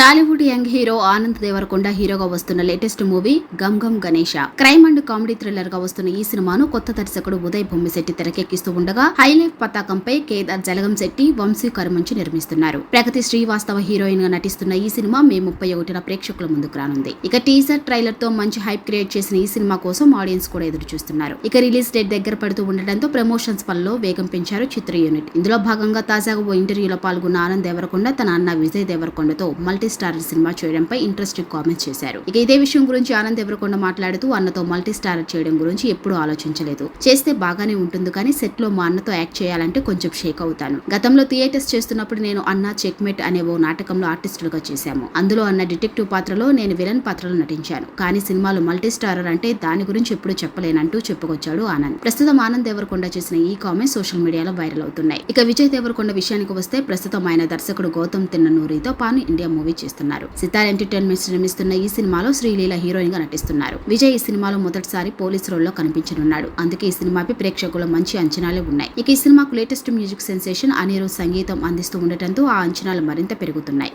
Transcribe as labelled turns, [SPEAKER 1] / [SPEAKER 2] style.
[SPEAKER 1] Tollywood young hero Anand Devarakonda హీరోగా వస్తున్న latest movie Gam Gam Ganesha. Crime and comedy థ్రిల్లర్గా వస్తున్న ఈ సినిమాను కొత్త దర్శకుడు ఉదయ్ బొమ్మిశెట్టి తెరకెక్కిస్తూ ఉండగా హైలైఫ్ పతాకంపై కేదార్ జలగం శెట్టి వంశీ కరుమంచి నిర్మిస్తున్నారు. ప్రగతి శ్రీవాస్తవ హీరోయిన్గా నటిస్తున్న ఈ సినిమా మే ముప్పై ఒకటిన ప్రేక్షకుల ముందుకు రానుంది. ఇక టీజర్ ట్రైలర్తో మంచి హైప్ క్రియేట్ చేసిన ఈ సినిమా కోసం ఆడియన్స్ కూడా ఎదురు చూస్తున్నారు. ఇక రిలీజ్ డేట్ దగ్గర పడుతూ ఉండటంతో ప్రమోషన్స్ పనిలో వేగం పెంచారు చిత్ర యూనిట్. ఇందులో భాగంగా తాజాగా ఓ ఇంటర్వ్యూలో పాల్గొన్న ఆనంద్ దేవరకొండ తన అన్న విజయ్ దేవరకొండతో మల్టీ మల్టీ స్టారర్ సినిమా చేయడంపై ఇంట్రెస్టింగ్ కామెంట్స్ చేశారు. ఇక ఇదే విషయం గురించి ఆనంద్ ఎవరకొండ మాట్లాడుతూ అన్నతో మల్టీ స్టారర్ చేయడం గురించి ఎప్పుడూ ఆలోచించలేదు. చేస్తే బాగానే ఉంటుంది కానీ సెట్లో మా అన్నతో యాక్ట్ చేయాలంటే కొంచెం షేక్ అవుతాను. గతంలో థియేటర్స్ చేస్తున్నప్పుడు నేను అన్న చెక్మేట్ అనే ఓ నాటకంలో ఆర్టిస్టులుగా చేశాము. అందులో అన్న డిటెక్టివ్ పాత్రలో నేను విలన్ పాత్రలో నటించాను. కానీ సినిమాలో మల్టీ స్టారర్ అంటే దాని గురించి ఎప్పుడు చెప్పలేనంటూ చెప్పుకొచ్చాడు ఆనంద్. ప్రస్తుతం ఆనంద్ దేవరకొండ చేసిన ఈ కామెంట్ సోషల్ మీడియాలో వైరల్ అవుతున్నాయి. ఇక విజయ్ దేవరకొండ విషయానికి వస్తే ప్రస్తుతం ఆయన దర్శకుడు గౌతమ్ తిన్ననూరితో పాను ఇండియా మూవీ చేస్తున్నారు. సితార్ ఎంటర్టైన్మెంట్స్ నిర్మిస్తున్న ఈ సినిమాలో శ్రీలీల హీరోయిన్గా నటిస్తున్నారు. విజయ్ ఈ సినిమాలో మొదటిసారి పోలీస్ రోల్లో కనిపించనున్నాడు. అందుకే ఈ సినిమాపై ప్రేక్షకుల మంచి అంచనాలు ఉన్నాయి. ఇక ఈ సినిమాకు లేటెస్ట్ మ్యూజిక్ సెన్సేషన్ అనిరు సంగీతం అందిస్తూ ఉండటంతో ఆ అంచనాలు మరింత పెరుగుతున్నాయి.